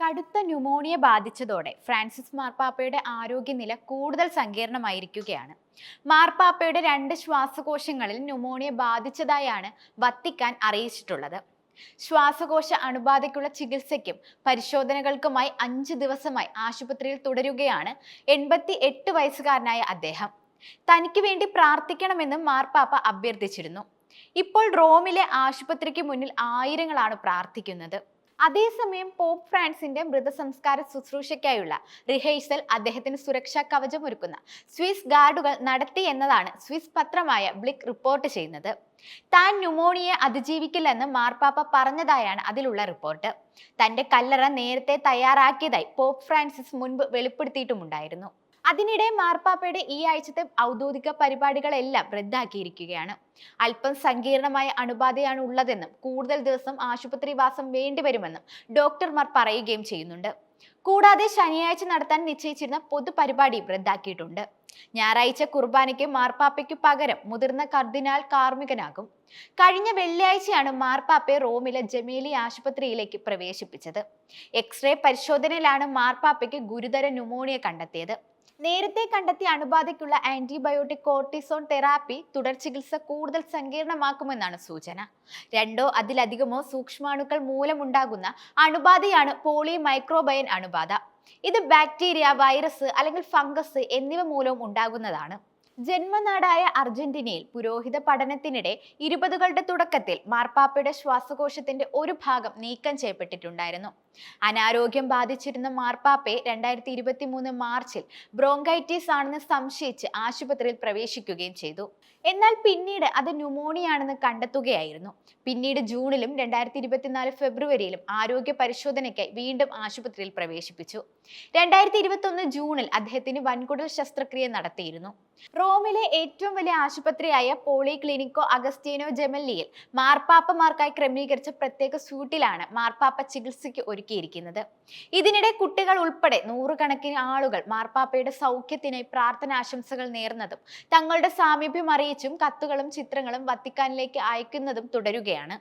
കടുത്ത pneumonia ബാധിച്ചതോടെ Francis മാർപ്പാപ്പയുടെ ആരോഗ്യനില കൂടുതൽ സങ്കീർണമായിരിക്കുകയാണ്. മാർപ്പാപ്പയുടെ രണ്ട് ശ്വാസകോശങ്ങളിൽ ന്യൂമോണിയ ബാധിച്ചതായാണ് വത്തിക്കാൻ അറിയിച്ചിട്ടുള്ളത്. ശ്വാസകോശ അണുബാധയ്ക്കുള്ള ചികിത്സയ്ക്കും പരിശോധനകൾക്കുമായി അഞ്ച് ദിവസമായി ആശുപത്രിയിൽ തുടരുകയാണ് എൺപത്തി എട്ട് വയസ്സുകാരനായ അദ്ദേഹം. തനിക്ക് വേണ്ടി പ്രാർത്ഥിക്കണമെന്ന് മാർപ്പാപ്പ അഭ്യർത്ഥിച്ചിരുന്നു. ഇപ്പോൾ റോമിലെ ആശുപത്രിക്ക് മുന്നിൽ ആയിരങ്ങളാണ് പ്രാർത്ഥിക്കുന്നത്. അതേസമയം പോപ്പ് ഫ്രാൻസിന്റെ മൃതസംസ്കാര ശുശ്രൂഷയ്ക്കായുള്ള റിഹേഴ്സൽ അദ്ദേഹത്തിന് സുരക്ഷാ കവചം ഒരുക്കുന്ന. സ്വിസ് ഗാർഡുകൾ നടത്തി എന്നതാണ് സ്വിസ് പത്രമായ ബ്ലിക്ക് റിപ്പോർട്ട് ചെയ്യുന്നത്. താൻ ന്യൂമോണിയെ അതിജീവിക്കില്ലെന്ന് മാർപ്പാപ്പ പറഞ്ഞതായാണ് അതിലുള്ള റിപ്പോർട്ട്. തന്റെ കല്ലറ നേരത്തെ തയ്യാറാക്കിയതായി പോപ്പ് ഫ്രാൻസിസ് മുൻപ് വെളിപ്പെടുത്തിയിട്ടുമുണ്ടായിരുന്നു. അതിനിടെ മാർപ്പാപ്പയുടെ ഈ ആഴ്ചത്തെ ഔദ്യോഗിക പരിപാടികളെല്ലാം റദ്ദാക്കിയിരിക്കുകയാണ്. അല്പം സങ്കീർണമായ അണുബാധയാണ് ഉള്ളതെന്നും കൂടുതൽ ദിവസം ആശുപത്രി വാസം വേണ്ടിവരുമെന്നും ഡോക്ടർമാർ പറയുകയും ചെയ്യുന്നുണ്ട്. കൂടാതെ ശനിയാഴ്ച നടത്താൻ നിശ്ചയിച്ചിരുന്ന പൊതുപരിപാടിയും റദ്ദാക്കിയിട്ടുണ്ട്. ഞായറാഴ്ച കുർബാനയ്ക്ക് മാർപ്പാപ്പയ്ക്ക് പകരം മുതിർന്ന കർദിനാൾ കാർമ്മികനാകും. കഴിഞ്ഞ വെള്ളിയാഴ്ചയാണ് മാർപ്പാപ്പയെ റോമിലെ ജമേലി ആശുപത്രിയിലേക്ക് പ്രവേശിപ്പിച്ചത്. എക്സ്റേ പരിശോധനയിലാണ് മാർപ്പാപ്പയ്ക്ക് ഗുരുതര ന്യൂമോണിയ കണ്ടെത്തിയത്. നേരത്തെ കണ്ടെത്തിയ അണുബാധയ്ക്കുള്ള ആന്റിബയോട്ടിക് കോർട്ടിസോൺ തെറാപ്പി തുടർ ചികിത്സ കൂടുതൽ സങ്കീർണമാക്കുമെന്നാണ് സൂചന. രണ്ടോ അതിലധികമോ സൂക്ഷ്മാണുക്കൾ മൂലമുണ്ടാകുന്ന അണുബാധയാണ് പോളി മൈക്രോബയൻ അണുബാധ. ഇത് ബാക്ടീരിയ വൈറസ് അല്ലെങ്കിൽ ഫംഗസ് എന്നിവ മൂലവും ഉണ്ടാകുന്നതാണ്. ജന്മനാടായ അർജന്റീനയിൽ പുരോഹിത പഠനത്തിനിടെ ഇരുപതുകളുടെ തുടക്കത്തിൽ മാർപ്പാപ്പയുടെ ശ്വാസകോശത്തിന്റെ ഒരു ഭാഗം നീക്കം ചെയ്യപ്പെട്ടിട്ടുണ്ടായിരുന്നു. അനാരോഗ്യം ബാധിച്ചിരുന്ന മാർപ്പാപ്പയെ രണ്ടായിരത്തി ഇരുപത്തി മൂന്ന് മാർച്ചിൽ ബ്രോങ്കൈറ്റിസ് ആണെന്ന് സംശയിച്ച് ആശുപത്രിയിൽ പ്രവേശിക്കുകയും ചെയ്തു. എന്നാൽ പിന്നീട് അത് ന്യൂമോണിയ ആണെന്ന് കണ്ടെത്തുകയായിരുന്നു. പിന്നീട് ജൂണിലും രണ്ടായിരത്തി ഇരുപത്തിനാല് ഫെബ്രുവരിയിലും ആരോഗ്യ പരിശോധനയ്ക്കായി വീണ്ടും ആശുപത്രിയിൽ പ്രവേശിപ്പിച്ചു. രണ്ടായിരത്തി ഇരുപത്തി ജൂണിൽ അദ്ദേഹത്തിന് വൻകുടൽ ശസ്ത്രക്രിയ നടത്തിയിരുന്നു. റോമിലെ ഏറ്റവും വലിയ ആശുപത്രിയായ പോളി ക്ലിനിക്കോ അഗസ്റ്റീനോ ജെമല്ലിയിൽ മാർപ്പാപ്പമാർക്കായി ക്രമീകരിച്ച പ്രത്യേക സ്യൂട്ടിലാണ് മാർപ്പാപ്പ ചികിത്സയ്ക്ക് ഒരുക്കിയിരിക്കുന്നത്. ഇതിനിടെ കുട്ടികൾ ഉൾപ്പെടെ നൂറുകണക്കിന് ആളുകൾ മാർപ്പാപ്പയുടെ സൗഖ്യത്തിനായി പ്രാർത്ഥനാശംസകൾ നേർന്നതും തങ്ങളുടെ സാമീപ്യം അറിയിച്ചും കത്തുകളും ചിത്രങ്ങളും വത്തിക്കാനിലേക്ക് അയക്കുന്നതും തുടരുകയാണ്.